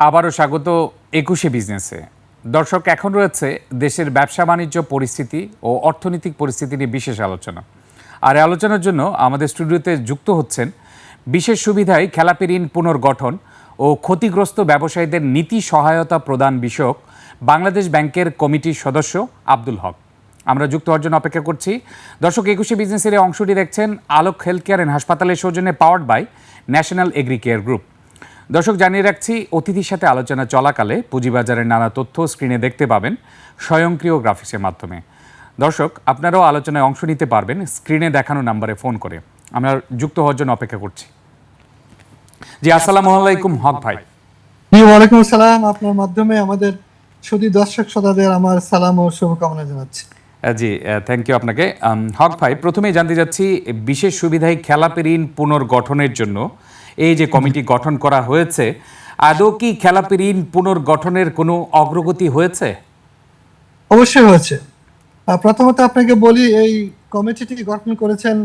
আবারও স্বাগত একুশে বিজনেসে। দর্শক, এখন রয়েছে দেশের ব্যবসা বাণিজ্য পরিস্থিতি ও অর্থনৈতিক পরিস্থিতি নিয়ে বিশেষ আলোচনা। আর এই আলোচনার জন্য আমাদের স্টুডিওতে যুক্ত হচ্ছেন বিশেষ সুবিধায় খেলাপি ঋণ পুনর্গঠন ও ক্ষতিগ্রস্ত ব্যবসায়ীদের নীতি সহায়তা প্রদান বিষয়ক বাংলাদেশ ব্যাংকের কমিটির সদস্য আব্দুল হক। আমরা যুক্ত হওয়ার জন্য অপেক্ষা করছি। দর্শক, একুশে বিজনেসের অংশটি দেখছেন আলোক হেলথ কেয়ার অ্যান্ড হাসপাতালের সৌজন্যে powered by national agri care group. দর্শক জানিয়ে রাখছি অতিথির সাথে আলোচনা চলাকালে পুঁজিবাজারের নানা তথ্য স্ক্রিনে দেখতে পাবেন স্বয়ংক্রিয় গ্রাফিক্সের মাধ্যমে। দর্শক আপনারাও আলোচনায় অংশ নিতে পারবেন স্ক্রিনে দেখানো নাম্বারে ফোন করে। আমরা যুক্ত হওয়ার জন্য অপেক্ষা করছি। জি আসসালামু আলাইকুম হক ভাই। জি ওয়ালাইকুম আসসালাম। আপনার মাধ্যমে আমাদের শুধু দর্শক শ্রোতাদের আমার সালাম ও শুভকামনা জানাচ্ছি। জি থ্যাংক ইউ আপনাকে। হক ভাই প্রথমেই জানতে যাচ্ছি বিশেষ সুবিধায় খেলাপি ঋণ পুনর্গঠনের জন্য এই যে কমিটি গঠন করা হয়েছে, আদৌ কি খেলাপি ঋণ পুনর্গঠনের কোনো অগ্রগতি হয়েছে? অবশ্যই হয়েছে। প্রথমত আপনাকে বলি, এই কমিটিটি গঠন করেছেন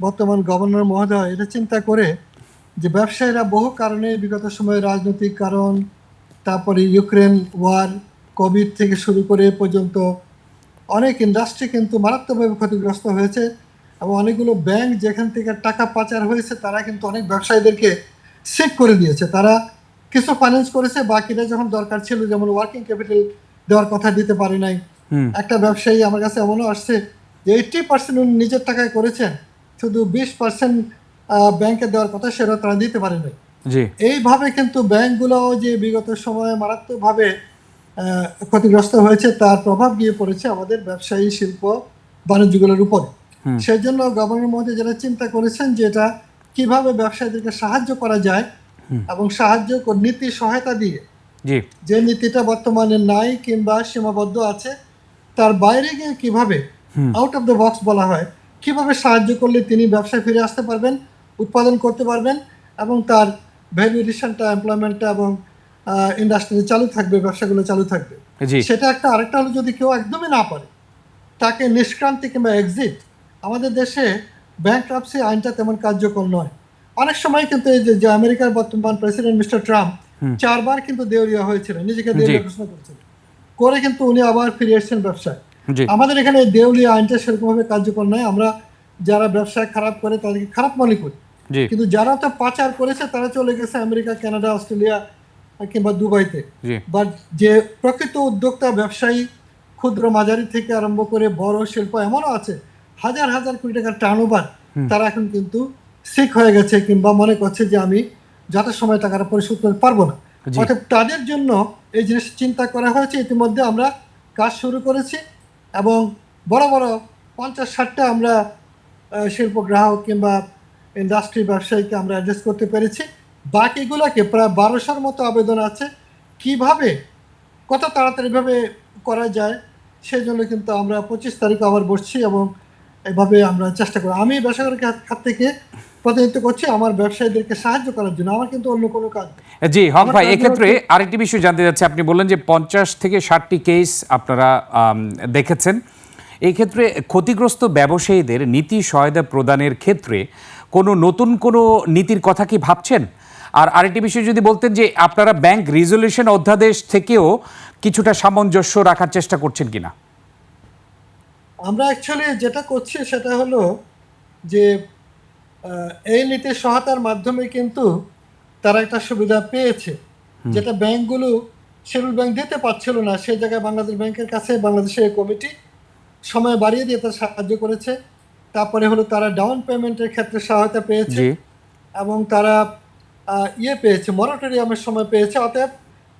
বর্তমান গভর্নর মহোদয়। এটা চিন্তা করে যে ব্যবসায়ীরা বহু কারণে বিগত সময়ে রাজনৈতিক কারণ, তারপরে ইউক্রেন ওয়ার, কোভিড থেকে শুরু করে পর্যন্ত অনেক ইন্ডাস্ট্রি কিন্তু মারাত্মকভাবে ক্ষতিগ্রস্ত হয়েছে। এবং অনেকগুলো ব্যাংক যেখান থেকে টাকা পাচার হয়েছে তারা কিন্তু অনেক ব্যবসায়ীদেরকে সিক করে দিয়েছে। তারা কিছু ফাইন্যান্স করেছে বাকিটা যখন দরকার ছিল যেমন ওয়ার্কিং ক্যাপিটাল দেওয়ার কথা দিতে পারে নাই। একটা ব্যবসায়ী আমার কাছে এমনও আসছে যে এইটটি পার্সেন্ট উনি নিজের টাকায় করেছেন শুধু বিশ পার্সেন্ট ব্যাংকে দেওয়ার কথা সেটা তারা দিতে পারে নাই। এইভাবে কিন্তু ব্যাংকগুলো যে বিগত সময়ে মারাত্মকভাবে ক্ষতিগ্রস্ত হয়েছে তার প্রভাব গিয়ে পড়েছে আমাদের ব্যবসায়ী শিল্প বাণিজ্যগুলোর উপরে। সেই জন্য গভর্নর মহোদয় যারা চিন্তা করেছেন যে এটা কীভাবে ব্যবসায়ীদেরকে সাহায্য করা যায় এবং সাহায্য নীতি সহায়তা দিয়ে যে নীতিটা বর্তমানে নাই কিংবা সীমাবদ্ধ আছে তার বাইরে গিয়ে কীভাবে আউট অফ দ্য বক্স বলা হয় কীভাবে সাহায্য করলে তিনি ব্যবসায় ফিরে আসতে পারবেন উৎপাদন করতে পারবেন এবং তার ভ্যালু এডিশনটা এমপ্লয়মেন্টটা এবং ইন্ডাস্ট্রি চালু থাকবে ব্যবসাগুলো চালু থাকবে। সেটা একটা আরেকটা হলো যদি কেউ একদমই না পারে তাকে নিষ্ক্রান্তি কিংবা এক্সিট আমাদের দেশে ব্যাংক আইনটা তেমন কার্যকর নয়। অনেক সময় কিন্তু এই যে- আমেরিকার বর্তমান প্রেসিডেন্ট মিস্টার ট্রাম্প চারবার কিন্তু দেউলিয়া হয়েছিল নিজেকে দেউলিয়া ঘোষণা করেছিল করে কিন্তু উনি আবার ফিরে এসেছেন ব্যবসায়। আমাদের এখানে দেউলিয়া আইনটা সেরকমভাবে কার্যকর নয়। আমরা যারা ব্যবসায় খারাপ করে তাদেরকে খারাপ মনে করি। কিন্তু যারা তো পাচার করেছে তারা চলে গেছে আমেরিকা কানাডা অস্ট্রেলিয়া কিংবা দুবাইতে। বা যে প্রকৃত উদ্যোক্তা ব্যবসায়ী ক্ষুদ্র মাঝারি থেকে আরম্ভ করে বড় শিল্প এমনও আছে হাজার হাজার কোটি টাকার টার্ন তারা এখন কিন্তু সিক হয়ে গেছে কিংবা মনে করছে যে আমি যথাসময়ে টাকাটা পরিশোধ করতে পারব না। অর্থাৎ তাদের জন্য এই জিনিস চিন্তা করা হয়েছে। ইতিমধ্যে আমরা কাজ শুরু করেছি এবং বড় বড় পঞ্চাশ ষাটটা আমরা শিল্প গ্রাহক কিংবা ইন্ডাস্ট্রি ব্যবসায়ীকে আমরা অ্যাডজাস্ট করতে পেরেছি। বাকিগুলোকে প্রায় বারোশোর মতো আবেদন আছে। কীভাবে কত তাড়াতাড়িভাবে করা যায় সেই জন্য কিন্তু আমরা পঁচিশ তারিখ আবার বসছি এবং এভাবে আমরা চেষ্টা করি। আমি বেসরকারি খাত- থেকে প্রতিনিধিত্ব করছি আমার ব্যবসায়ীদেরকে সাহায্য করার জন্য। আমার কিন্তু অন্য কোনো কাজ জি হক ভাই এক্ষেত্রে আরেকটি বিষয় জানতে যাচ্ছে আপনি বললেন যে পঞ্চাশ থেকে ষাটটি কেস আপনারা দেখেছেন। এই ক্ষেত্রে ক্ষতিগ্রস্ত ব্যবসায়ীদের নীতি সহায়তা প্রদানের ক্ষেত্রে কোনো নতুন কোনো নীতির কথা কি ভাবছেন? আর আরেকটি বিষয় যদি বলতেন যে আপনারা ব্যাংক রিজলিউশন অধ্যাদেশ থেকেও কিছুটা সামঞ্জস্য রাখার চেষ্টা করছেন কিনা? আমরা অ্যাকচুয়ালি যেটা করছি সেটা হলো যে এই নীতি সহায়তার মাধ্যমে কিন্তু তারা একটা সুবিধা পেয়েছে। যেটা ব্যাংকগুলো শিডিউল ব্যাংক দিতে পারছিল না সেই জায়গায় বাংলাদেশ ব্যাংকের কাছে বাংলাদেশের কমিটি সময় বাড়িয়ে দিয়ে তারা সাহায্য করেছে। তারপরে হলো তারা ডাউন পেমেন্টের ক্ষেত্রে সহায়তা পেয়েছে এবং তারা ইয়ে পেয়েছে মরাটোরিয়ামের সময় পেয়েছে। অতএব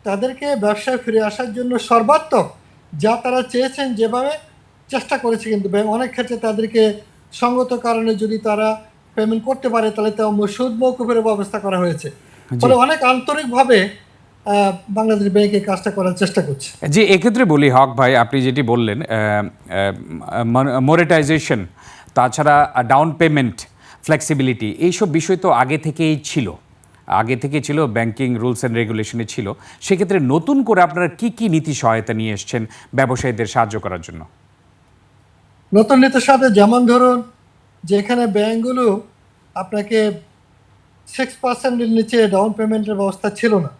তাদেরকে ব্যবসায় ফিরে আসার জন্য সর্বাত্মক যা তারা চেয়েছেন যেভাবে চেষ্টা করেছে কিন্তু ব্যাংক অনেক ক্ষেত্রে তাদেরকে সঙ্গত কারণে যদি তারা পেমেন্ট করতে পারে তাহলে তো সুদ মৌকুফের ব্যবস্থা করা হয়েছে। ফলে অনেক আন্তরিকভাবে বাংলাদেশ ব্যাংকে কাজটা করার চেষ্টা করছে। জি এক্ষেত্রে বলি হক ভাই আপনি যেটি বললেন মনিটাইজেশন তাছাড়া ডাউন পেমেন্ট ফ্লেক্সিবিলিটি এইসব বিষয় তো আগে থেকেই ছিল। আগে থেকে ছিল ব্যাংকিং রুলস অ্যান্ড রেগুলেশনে ছিল। সেক্ষেত্রে নতুন করে আপনারা কি কি নীতি সহায়তা নিয়ে এসছেন ব্যবসায়ীদের সাহায্য করার জন্য? নতুন নীতির সাথে যেমন ধরুন যেখানে ব্যাংকগুলো আপনাকে সিক্স পার্সেন্টের নিচে ডাউন পেমেন্টের ব্যবস্থা ছিল না।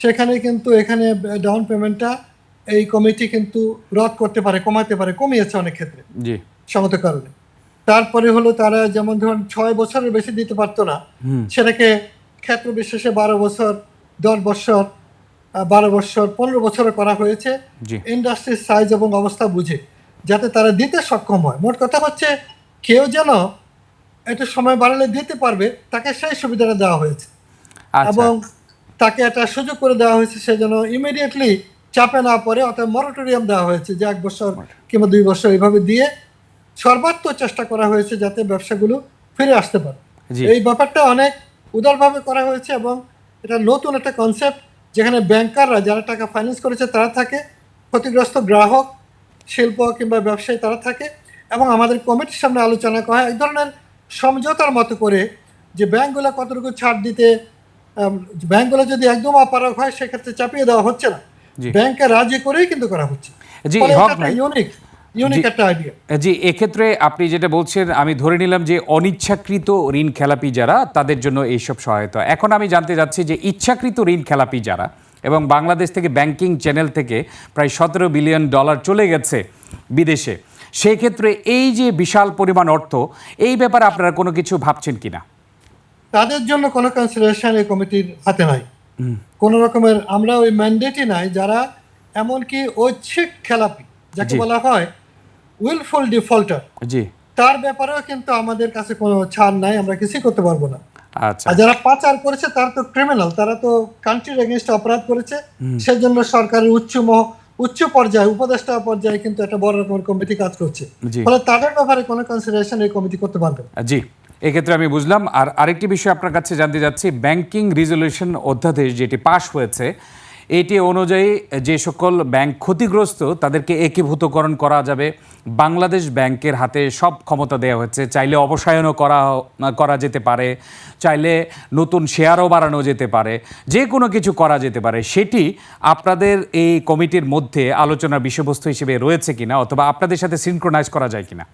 সেখানে কিন্তু এখানে ডাউন পেমেন্টটা এই কমিটি কিন্তু রদ করতে পারে কমাতে পারে কমিয়েছে অনেক ক্ষেত্রে। সমত কারণে। তারপরে হলো তারা যেমন ধরুন ছয় বছরের বেশি দিতে পারতো না সেটাকে ক্ষেত্র বিশেষে বারো বছর দশ বছর বারো বছর পনেরো বছর করা হয়েছে। ইন্ডাস্ট্রির সাইজ এবং অবস্থা বুঝে। যাতে তারা দিতে সক্ষম হয়। মোট কথা হচ্ছে কেউ যেন একটু সময় বাড়ালে দিতে পারবে তাকে সেই সুবিধাটা দেওয়া হয়েছে। আচ্ছা। এবং তাকে একটা সুযোগ করে দেওয়া হয়েছে সে যেন ইমিডিয়েটলি চাপে না পড়ে অর্থাৎ মরটোরিয়াম দেওয়া হয়েছে যে এক বছর কিংবা দুই বছর এইভাবে দিয়ে সর্বাত্মক চেষ্টা করা হয়েছে যাতে ব্যবসাগুলো ফিরে আসতে পারে। এই ব্যাপারটা অনেক উদারভাবে করা হয়েছে এবং এটা নতুন একটা কনসেপ্ট যেখানে ব্যাংকাররা যারা টাকা ফাইন্যান্স করেছে তারা থাকে ক্ষতিগ্রস্ত গ্রাহক শিল্প কিংবা ব্যবসায়ী তারা থাকে এবং আমাদের কমিটির সামনে আলোচনা করা হয়। এক ধরনের সমঝোতার মতো করে যে ব্যাংকগুলো কতটুকু ছাড় দিতে আম, ব্যাংকগুলো যদি একদম অপারক হয় সেক্ষেত্রে চাপিয়ে দেওয়া হচ্ছে না। ব্যাংকে রাজি করেই কিন্তু করা হচ্ছে। জি ইউনিক জি এক্ষেত্রে আপনি যেটা বলছেন আমি ধরে নিলাম যে অনিচ্ছাকৃত ঋণ খেলাপি যারা তাদের জন্য এইসব সহায়তা। এখন আমি জানতে যাচ্ছি যে ইচ্ছাকৃত ঋণ খেলাপি যারা এবং বাংলাদেশ থেকে ব্যাংকিং চ্যানেল থেকে প্রায় সতেরো বিলিয়ন ডলার চলে গেছে বিদেশে। সেই ক্ষেত্রে এই যে বিশাল পরিমাণ অর্থ এই ব্যাপারে আপনারা কোনো কিছু ভাবছেন কিনা? তাদের জন্য কোনো কনসিডারেশন এই কমিটির হাতে নাই। কোনো রকমের আমরা ওই ম্যান্ডেটই নাই যারা এমনকি ঐচ্ছিক খেলাপি যাকে বলা হয় উইলফুল ডিফল্টার জি। তার ব্যাপারেও কিন্তু আমাদের কাছে কোনো ছাড় নাই আমরা কিছুই করতে পারব না। আর যারা পাচার করেছে তারা তো ক্রিমিনাল তারা তো কান্ট্রির এগেনস্ট অপরাধ করেছে। সেজন্য সরকারের উচ্চ উচ্চ পর্যায়ে উপদেষ্টা পর্যায়ে কিন্তু একটা বড় রকমের কমিটি কাজ করছে। ফলে তাদের ব্যাপারে কোনো কনসিডারেশন এই কমিটি করতে পারবে। জি। এক্ষেত্রে আমি বুঝলাম। আর আরেকটি বিষয় আপনার কাছে জানতে যাচ্ছি ব্যাংকিং রিজলিউশন অধ্যাদেশ যেটি পাশ হয়েছে এটি অনুযায়ী যে সকল ব্যাংক ক্ষতিগ্রস্ত তাদেরকে একীভূতকরণ করা যাবে। বাংলাদেশ ব্যাংকের হাতে সব ক্ষমতা দেওয়া হচ্ছে। চাইলে অবসায়নও করা করা যেতে পারে। চাইলে নতুন শেয়ারও বাড়ানো যেতে পারে। যে কোনো কিছু করা যেতে পারে। সেটি আপনাদের এই কমিটির মধ্যে আলোচনার বিষয়বস্তু হিসেবে রয়েছে কিনা অথবা আপনাদের সাথে সিনক্রোনাইজ করা যায় কিনা?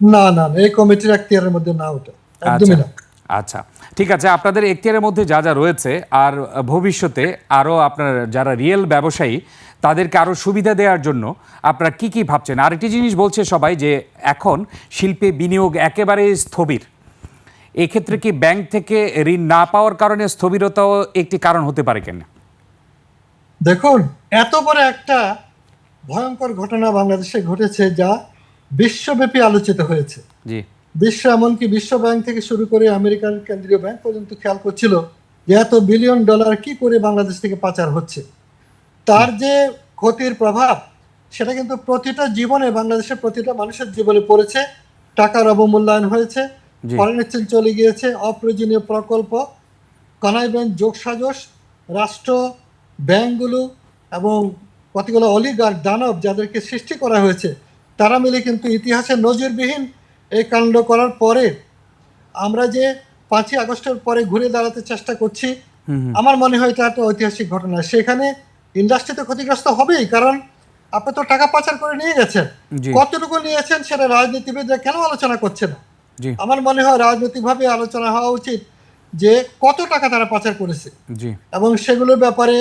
না না এই কমিটির এখতিয়ারের মধ্যে না ওটা একদমই না। আচ্ছা ঠিক আছে আপনাদের এখতিয়ারের মধ্যে যা যা রয়েছে আর ভবিষ্যতে আরও আপনার যারা রিয়েল ব্যবসায়ী তাদেরকে আরও সুবিধা দেওয়ার জন্য আপনারা কি কি ভাবছেন? আরেকটি জিনিস বলছে সবাই যে এখন শিল্পে বিনিয়োগ একেবারে স্থবির। এক্ষেত্রে কি ব্যাংক থেকে ঋণ না পাওয়ার কারণে স্থবিরতাও একটি কারণ হতে পারে কেন? দেখুন এত বড় একটা ভয়ঙ্কর ঘটনা বাংলাদেশে ঘটেছে যা বিশ্বব্যাপী আলোচিত হয়েছে। জি। বিশ্ব এমনকি বিশ্ব ব্যাংক থেকে শুরু করে আমেরিকান কেন্দ্রীয় ব্যাংক পর্যন্ত খেয়াল করছিল যে এত বিলিয়ন ডলার কি করে বাংলাদেশ থেকে পাচার হচ্ছে। তার যে ক্ষতির প্রভাব সেটা কিন্তু প্রতিটা জীবনে বাংলাদেশের প্রতিটা মানুষের জীবনে পড়েছে। টাকার অবমূল্যায়ন হয়েছে ফরেন এক্সচেঞ্জ চলে গিয়েছে অপ্রয়োজনীয় প্রকল্প কনাই ব্যাংক যোগসাজশ রাষ্ট্র ব্যাংকগুলো এবং কতগুলো অলিগার দানব যাদেরকে সৃষ্টি করা হয়েছে তারা মিলে কিন্তু ইতিহাসে নজিরবিহীন এই কাণ্ড করার পরে আমরা যে পাঁচই আগস্টের পরে ঘুরে দাঁড়াতে চেষ্টা করছি আমার মনে হয় এটা একটা ঐতিহাসিক ঘটনা। সেখানে ইন্ডাস্ট্রি তো ক্ষতিগ্রস্ত হবেই কারণ আপনি তো টাকা পাচার করে নিয়ে গেছেন। কতটুকু নিয়েছেন সেটা রাজনীতিবিদরা কেন আলোচনা করছে না? আমার মনে হয় রাজনৈতিকভাবে আলোচনা হওয়া উচিত যে কত টাকা তারা পাচার করেছে। এবং সেগুলোর ব্যাপারে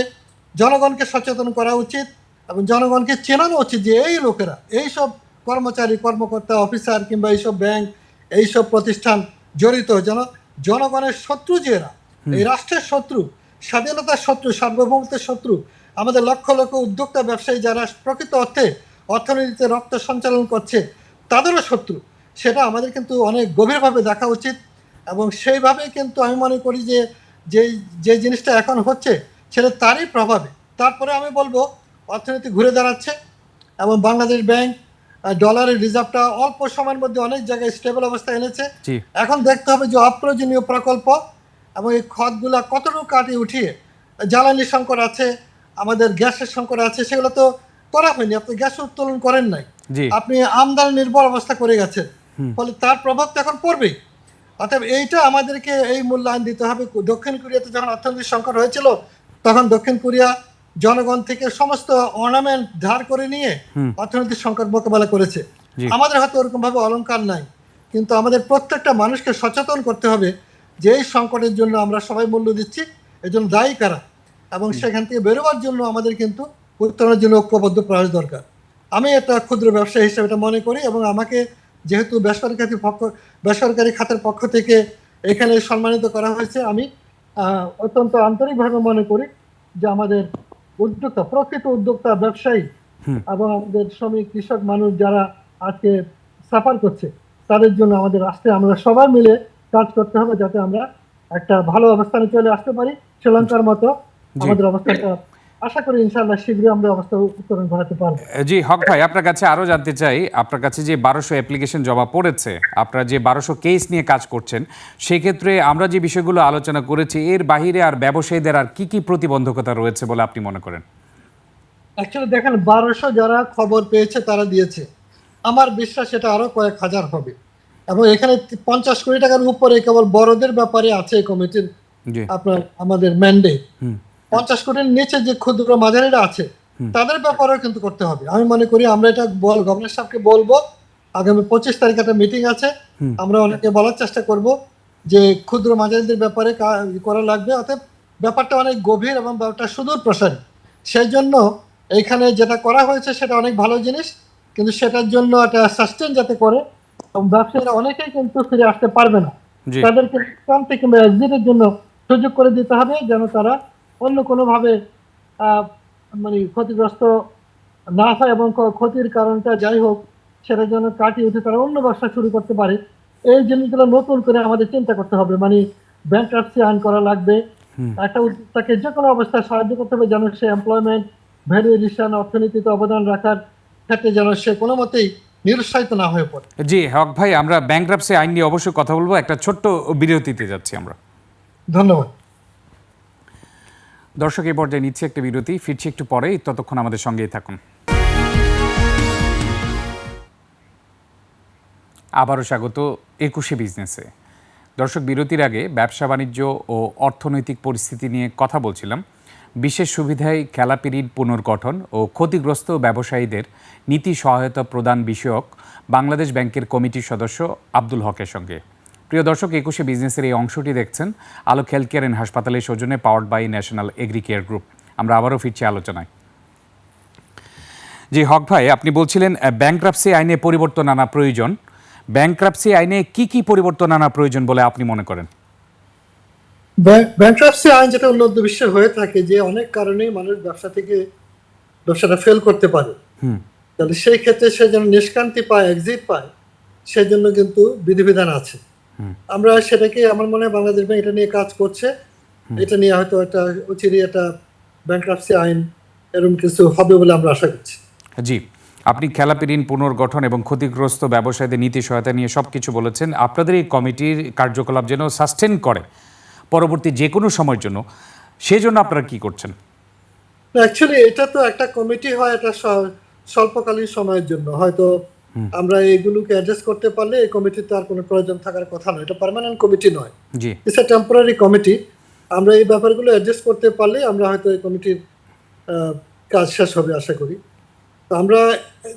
জনগণকে সচেতন করা উচিত এবং জনগণকে চেনানো উচিত যে এই লোকেরা এই সব কর্মচারী কর্মকর্তা অফিসার কিংবা এইসব ব্যাংক এইসব প্রতিষ্ঠান জড়িত। যেন জনগণের শত্রু যে এরা এই রাষ্ট্রের শত্রু স্বাধীনতার শত্রু সার্বভৌমত্বের শত্রু আমাদের লক্ষ লক্ষ উদ্যোক্তা ব্যবসায়ী যারা প্রকৃত অর্থে অর্থনীতিতে রক্ত সঞ্চালন করছে তাদেরও শত্রু। সেটা আমাদের কিন্তু অনেক গভীরভাবে দেখা উচিত এবং সেইভাবে কিন্তু আমি মনে করি যে যে যে জিনিসটা এখন হচ্ছে সেটা তারই প্রভাবে। তারপরে আমি বলব অর্থনীতি ঘুরে দাঁড়াচ্ছে এবং বাংলাদেশ ব্যাংক ডলারের রিজার্ভটা অল্প সময়ের মধ্যে অনেক জায়গায় স্টেবল অবস্থা এনেছে। এখন দেখতে হবে যে অপ্রয়োজনীয় প্রকল্প এবং এই খদগুলা কতটুকু কাটিয়ে উঠিয়ে জ্বালানি সংকট আছে আমাদের গ্যাসের সংকট আছে সেগুলো তো করা হয়নি। আপনি গ্যাস উত্তোলন করেন নাই। আপনি আমদানি নির্ভর অবস্থা করে গেছেন। ফলে তার প্রভাব তো এখন পড়বেই। অর্থাৎ এইটা আমাদেরকে এই মূল্যায়ন দিতে হবে। দক্ষিণ কোরিয়াতে যখন অর্থনৈতিক সংকট হয়েছিল তখন দক্ষিণ কোরিয়া জনগণ থেকে সমস্ত অর্নামেন্ট ধার করে নিয়ে অর্থনৈতিক সংকট মোকাবেলা করেছে। আমাদের হয়তো ওরকম ভাবে অলংকার নাই। কিন্তু আমাদের প্রত্যেকটা মানুষকে সচেতন করতে হবে যে এই সংকটের জন্য আমরা সবাই মূল্য দিচ্ছি এর জন্য দায়ী কারা? এবং সেখান থেকে বেরোবার জন্য আমাদের কিন্তু উত্তরণের জন্য ঐক্যবদ্ধ প্রয়াস দরকার। আমি একটা ক্ষুদ্র ব্যবসায়ী হিসেবে এটা মনে করি এবং আমাকে যেহেতু বেসরকারি পক্ষ বেসরকারি খাতের পক্ষ থেকে এখানে সম্মানিত করা হয়েছে আমি আহ, অত্যন্ত আন্তরিকভাবে মনে করি যে আমাদের উদ্যোক্তা প্রকৃত উদ্যোক্তা ব্যবসায়ী এবং আমাদের শ্রমিক কৃষক মানুষ যারা আজকে সাফার করছে তাদের জন্য আমাদের আসতে আমরা সবাই মিলে কাজ করতে হবে যাতে আমরা একটা ভালো অবস্থানে চলে আসতে পারি শ্রীলঙ্কার মতো আমাদের অবস্থাটা আশা করি ইনশাআল্লাহ শীঘ্রই আমরা অবস্থা উত্তরণ ঘটাতে পারব। জি হক ভাই আপনার কাছে আরও জানতে চাই আপনার কাছে যে বারোশো অ্যাপ্লিকেশন জমা পড়েছে আপনারা যে বারোশো কেস নিয়ে কাজ করছেন সেক্ষেত্রে আমরা যে বিষয়গুলো আলোচনা করেছি এর বাহিরে আর ব্যবসায়ীদের আর কি কি প্রতিবন্ধকতা রয়েছে বলে আপনি মনে করেন? অ্যাকচুয়ালি দেখেন বারোশো যারা খবর পেয়েছে তারা দিয়েছে। আমার বিশ্বাস এটা আরও কয়েক হাজার হবে। এবং এখানে পঞ্চাশ কোটি টাকার উপরে কেবল বড়দের ব্যাপারে আছে কমিটির জি। আপনার আমাদের ম্যান্ডেট হুম। পঞ্চাশ কোটির নিচে যে ক্ষুদ্র মাঝারিরা আছে তাদের ব্যাপারেও কিন্তু করতে হবে। আমি মনে করি আমরা এটা বল গভর্নর সাহেবকে বলব আগামী পঁচিশ তারিখ একটা মিটিং আছে আমরা অনেকে বলার চেষ্টা করব যে ক্ষুদ্র মাঝারিদের ব্যাপারে করা লাগবে অতএব ব্যাপারটা অনেক গভীর এবং ব্যাপারটা সুদূর প্রসারী। সেই জন্য এইখানে যেটা করা হয়েছে সেটা অনেক ভালো জিনিস কিন্তু সেটার জন্য একটা সাস্টেন যাতে করে ব্যবসায়ীরা অনেকেই কিন্তু ফিরে আসতে পারবে না। তাদেরকে ক্রান্তি কিংবা এক্সিটের জন্য সুযোগ করে দিতে হবে যেন তারা অন্য কোনোভাবে মানে ক্ষতিগ্রস্ত না হয় এবং ক্ষতির কারণটা যাই হোক সেটা যেন কাটিয়ে উঠে তারা অন্য ব্যবসা শুরু করতে পারে। এই জিনিসগুলো নতুন করে আমাদের চিন্তা করতে হবে। মানে ব্যাংক আইন করা লাগবে। একটা উদ্যোক্তাকে যে কোনো অবস্থায় সাহায্য করতে হবে যেন সে এমপ্লয়মেন্ট ভ্যালুয়েশন অর্থনীতিতে অবদান রাখার ক্ষেত্রে যেন সে কোনো মতেই নিরুৎসাহিত না হয়ে পড়ে। জি হক ভাই আমরা ব্যাংক্রাপসি আইন নিয়ে অবশ্যই কথা বলব। একটা ছোট্ট বিরতিতে যাচ্ছি আমরা। ধন্যবাদ। দর্শক, এই পর্যায়ে নিচ্ছে একটা বিরতি। ফিরছি একটু পরেই, ততক্ষণ আমাদের সঙ্গেই থাকুন। আবারও স্বাগত একুশে বিজনেসে। দর্শক, বিরতির আগে ব্যবসা, বাণিজ্য ও অর্থনৈতিক পরিস্থিতি নিয়ে কথা বলছিলাম। বিশেষ সুবিধায় খেলাপিরির পুনর্গঠন ও ক্ষতিগ্রস্ত ব্যবসায়ীদের নীতি সহায়তা প্রদান বিষয়ক বাংলাদেশ ব্যাংকের কমিটির সদস্য আব্দুল হকের সঙ্গে। প্রিয় দর্শক একুশে বিজনেসের এই অংশটি দেখছেন আলোক হেলথ কেয়ার অ্যান্ড হাসপাতালের সৌজন্যে powered by national agri care group আমরা আবারও ফিরছি আলোচনায়। জি হক ভাই আপনি বলছিলেন ব্যাংক্রাপসি আইনে পরিবর্তন আনা প্রয়োজন। ব্যাংক্রাপসি আইনে কি কি পরিবর্তন আনা প্রয়োজন বলে আপনি মনে করেন? ব্যাংক্রাপসি আইন যেটা উন্নত বিশ্বে হয়ে থাকে যে অনেক কারণে মানুষ ব্যবসা থেকে ব্যবসাটা ফেল করতে পারে। হুম। তাহলে সেই ক্ষেত্রে সে যেন নিষ্কান্তি পায় এক্সিট পায় সেই জন্য কিন্তু বিধিবিধান আছে। আমরা সেটাকে আমার মনে হয় বাংলাদেশ ব্যাংক এটা নিয়ে কাজ করছে। এটা নিয়ে হয়তো একটা অচিরে একটা ব্যাংক্রাপসি আইন এরকম কিছু হবে বলে আমরা আশা করছি। জি আপনি খেলাপি ঋণ পুনর্গঠন এবং ক্ষতিগ্রস্ত ব্যবসায়ীদের নীতি সহায়তা নিয়ে সব কিছু বলেছেন। আপনাদের এই কমিটির কার্যকলাপ যেন সাস্টেন করে পরবর্তী যে কোনো সময়ের জন্য সেজন্য আপনারা কি করছেন? অ্যাকচুয়ালি এটা তো একটা কমিটি হয় এটা স্বল্পকালীন সময়ের জন্য। হয়তো আমরা এগুলোকে অ্যাডজাস্ট করতে পারলে এই কমিটির তো আর কোনো প্রয়োজন থাকার কথা নয়। এটা পার্মানেন্ট কমিটি নয়। জি। ইটস এ টেম্পোরারি কমিটি আমরা এই ব্যাপারগুলো অ্যাডজাস্ট করতে পারলে আমরা হয়তো এই কমিটির কাজ শেষ হবে আশা করি। তো আমরা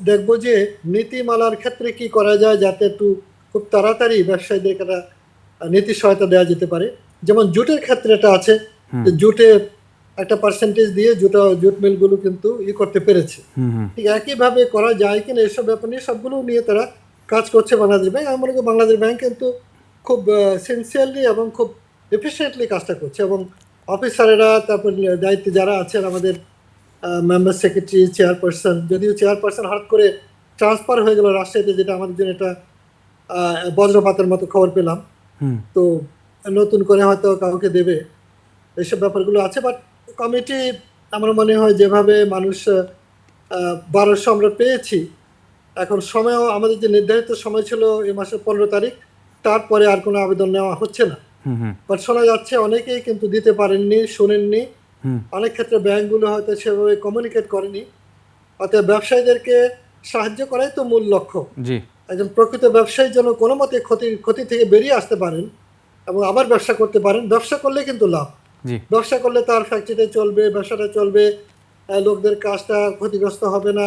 দেখব যে নীতিমালার ক্ষেত্রে কি করা যায় যাতে একটু খুব তাড়াতাড়ি ব্যবসায়ীদেরকে একটা নীতি সহায়তা দেওয়া যেতে পারে। যেমন জুটের ক্ষেত্রে এটা আছে। জুটে একটা পার্সেন্টেজ দিয়ে জুটা জুট মিলগুলো কিন্তু ই করতে পেরেছে। ঠিক একইভাবে করা যায় কিনা এসব ব্যাপার নিয়ে সবগুলো নিয়ে তারা কাজ করছে বাংলাদেশ ব্যাংক। আমি মনে করি বাংলাদেশ ব্যাংক কিন্তু খুব সিনসিয়ারলি এবং খুব এফিসিয়েন্টলি কাজটা করছে এবং অফিসারেরা তারপর দায়িত্বে যারা আছেন আমাদের মেম্বার সেক্রেটারি চেয়ারপারসন যদিও চেয়ারপারসন হঠাৎ করে ট্রান্সফার হয়ে গেল রাজশাহীতে যেটা আমাদের জন্য এটা আহ, বজ্রপাতের মতো খবর পেলাম। তো নতুন করে হয়তো কাউকে দেবে এইসব ব্যাপারগুলো আছে বাট কমিটি আমার মনে হয় যেভাবে মানুষ বারোশো আমরা পেয়েছি এখন সময়ও আমাদের যে নির্ধারিত সময় ছিল এই মাসের পনেরো তারিখ তারপরে আর কোনো আবেদন নেওয়া হচ্ছে না। বাট শোনা যাচ্ছে অনেকেই কিন্তু দিতে পারেননি শোনেননি। অনেক ক্ষেত্রে ব্যাংকগুলো হয়তো সেভাবে কমিউনিকেট করেনি। অর্থাৎ ব্যবসায়ীদেরকে সাহায্য করাই তো মূল লক্ষ্য। একজন প্রকৃত ব্যবসায়ী যেন কোনো মতে ক্ষতি ক্ষতি থেকে বেরিয়ে আসতে পারেন এবং আবার ব্যবসা করতে পারেন ব্যবসা করলে কিন্তু লাভ। ব্যবসা করলে তার ফ্যাক্টরিতে চলবে ব্যবসাটা চলবে লোকদের কাজটা ক্ষতিগ্রস্ত হবে না।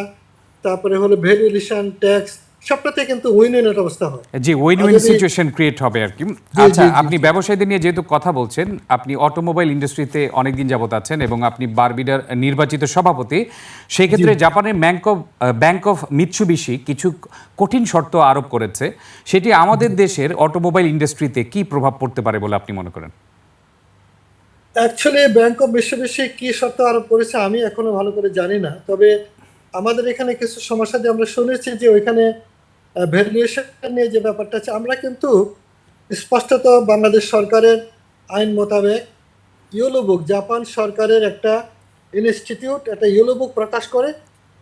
তারপরে হলো ভ্যালুয়েশন ট্যাক্স সবটাতে কিন্তু উইন উইন একটা অবস্থা হয়। জি উইন উইন সিচুয়েশন ক্রিয়েট হবে আর কি। আচ্ছা আপনি ব্যবসায়ীদের নিয়ে যেহেতু কথা বলছেন আপনি অটোমোবাইল ইন্ডাস্ট্রিতে অনেকদিন যাবত আছেন এবং আপনি বারবিডার নির্বাচিত সভাপতি সেই ক্ষেত্রে জাপানের bank of bank of Mitsubishi কিছু কঠিন শর্ত আরোপ করেছে। সেটি আমাদের দেশের অটোমোবাইল ইন্ডাস্ট্রিতে কি প্রভাব পড়তে পারে বলে আপনি মনে করেন? অ্যাকচুয়ালি ব্যাংক অফ বিশ্ববিশ্বে কি শর্ত আরোপ করেছে আমি এখনও ভালো করে জানি না। তবে আমাদের এখানে কিছু সমস্যা যে আমরা শুনেছি যে ওইখানে ভ্যালুয়েশন নিয়ে যে ব্যাপারটা আছে, আমরা কিন্তু স্পষ্টত বাংলাদেশ সরকারের আইন মোতাবেক ইয়েলো বুক জাপান সরকারের একটা ইনস্টিটিউট একটা ইয়েলো বুক প্রকাশ করে,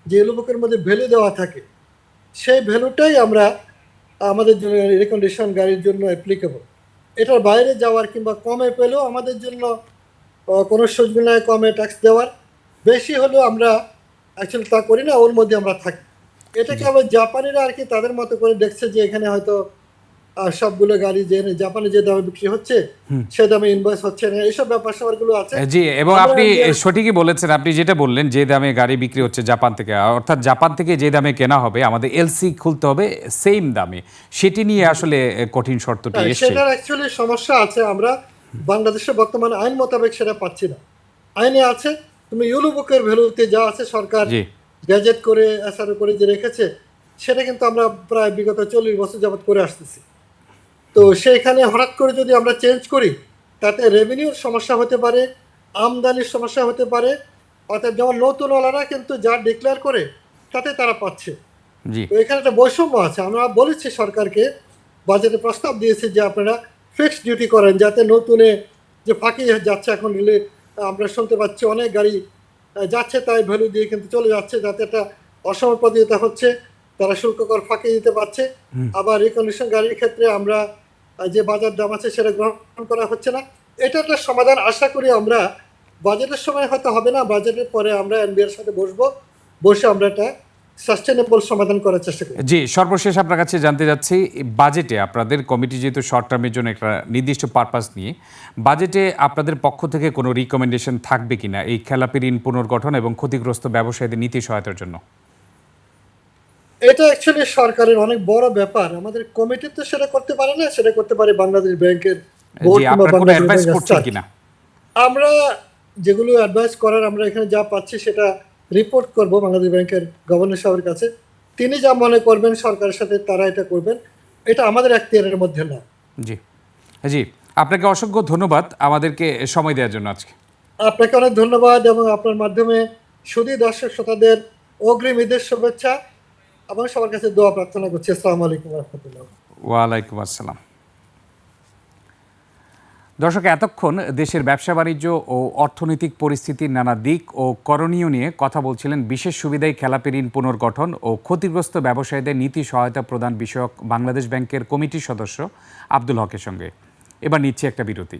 যে ইয়েলো বুকের মধ্যে ভ্যালু দেওয়া থাকে। সেই ভ্যালুটাই আমরা আমাদের জন্য রেকন্ডিশন গাড়ির জন্য অ্যাপ্লিকেবল এটার বাইরে যাওয়ার কিংবা কমে পেলেও আমাদের জন্য কোনো সুযোগ নাই কমে ট্যাক্স দেওয়ার। বেশি হলেও আমরা অ্যাকচুয়ালি তা করি না ওর মধ্যে আমরা থাকি। এটাকে আবার জাপানিরা আর কি তাদের মতো করে দেখছে যে এখানে হয়তো সবগুলো গাড়ি যে জাপানে যে দামে বিক্রি হচ্ছে সে দামে ইনভয়েস হচ্ছে না এইসব ব্যাপার স্যাপারগুলো আছে। জি এবং আপনি সঠিকই বলেছেন আপনি যেটা বললেন যে দামে গাড়ি বিক্রি হচ্ছে জাপান থেকে অর্থাৎ জাপান থেকে যে দামে কেনা হবে আমাদের এলসি খুলতে হবে সেম দামে। সেটি নিয়ে আসলে কঠিন শর্তটি হ্যাঁ, সেটার অ্যাকচুয়ালি সমস্যা আছে আমরা বাংলাদেশে বর্তমান আইন মোতাবেক সেটা পাচ্ছি না। আইনে আছে তুমি ইউলো বুকের ভ্যালুতে যা আছে সরকার গ্যাজেট করে এসআর করে যে রেখেছে সেটা কিন্তু আমরা প্রায় বিগত চল্লিশ বছর যাবত করে আসতেছি। তো সেইখানে হঠাৎ করে যদি আমরা চেঞ্জ করি তাতে রেভিনিউর সমস্যা হতে পারে আমদানির সমস্যা হতে পারে অর্থাৎ যেমন নতুনওয়ালারা কিন্তু যা ডিক্লেয়ার করে তাতে তারা পাচ্ছে। তো এখানে একটা বৈষম্য আছে। আমরা বলেছি সরকারকে বাজেটে প্রস্তাব দিয়েছি যে আপনারা ফিক্সড ডিউটি করেন যাতে নতুনে যে ফাঁকি যাচ্ছে এখন রিলে আমরা শুনতে পাচ্ছি অনেক গাড়ি যাচ্ছে তাই ভ্যালু দিয়ে কিন্তু চলে যাচ্ছে যাতে একটা অসমপ্রদিতা হচ্ছে তারা শুল্ক কর ফাঁকি দিতে পারছে। আবার রিকন্ডিশন গাড়ির ক্ষেত্রে আমরা যে বাজার দাম আছে সেটা গ্রহণ করা হচ্ছে না। এটা একটা সমাধান আশা করি আমরা। বাজেটের সময় হয়তো হবে না বাজেটের পরে আমরা এনবিআর সাথে বসবো বসে আমরা একটা সাস্টেনেবল সমাধান করার চেষ্টা করি জি সর্বশেষ আপনার কাছে জানতে যাচ্ছি বাজেটে আপনাদের কমিটি যেহেতু শর্ট টার্মের জন্য একটা নির্দিষ্ট পারপাস নিয়ে বাজেটে আপনাদের পক্ষ থেকে কোনো রিকমেন্ডেশন থাকবে কিনা? এই খেলাপি ঋণ পুনর্গঠন এবং ক্ষতিগ্রস্ত ব্যবসায়ীদের নীতি সহায়তার জন্য। এটা অ্যাকচুয়ালি সরকারের অনেক বড় ব্যাপার। আমাদের কমিটি তো সেটা করতে পারে না সেটা করতে পারে বাংলাদেশ ব্যাংকের আমরা যেগুলো অ্যাডভাইস করার আমরা এখানে যা পাচ্ছি সেটা রিপোর্ট করব বাংলাদেশ ব্যাংকের গভর্নর সাহেবের কাছে। তিনি যা মনে করবেন সরকারের সাথে তারা এটা করবেন। এটা আমাদের এখতিয়ারের মধ্যে না। জি। জি আপনাকে অসংখ্য ধন্যবাদ আমাদেরকে সময় দেওয়ার জন্য আজকে। আপনাকে অনেক ধন্যবাদ এবং আপনার মাধ্যমে শুধু দর্শক শ্রোতাদের অগ্রিম ঈদের শুভেচ্ছা। এবং সবার কাছে দোয়া প্রার্থনা করছি। আসসালামু আলাইকুম রহমতুল্লাহ। ওয়ালাইকুম আসসালাম। দর্শক, এতক্ষণ দেশের ব্যবসা বাণিজ্য ও অর্থনৈতিক পরিস্থিতির নানা দিক ও করণীয় নিয়ে কথা বলছিলেন বিশেষ সুবিধায় খেলাপি ঋণ পুনর্গঠন ও ক্ষতিগ্রস্ত ব্যবসায়ীদের নীতি সহায়তা প্রদান বিষয়ক বাংলাদেশ ব্যাংকের কমিটির সদস্য আব্দুল হকের সঙ্গে। এবার নিচ্ছে একটা বিরতি।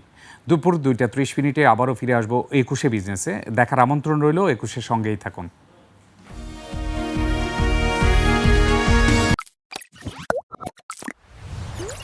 দুপুর দুইটা ত্রিশ মিনিটে আবারও ফিরে আসব একুশে বিজনেসে। দেখার আমন্ত্রণ রইল, একুশের সঙ্গেই থাকুন।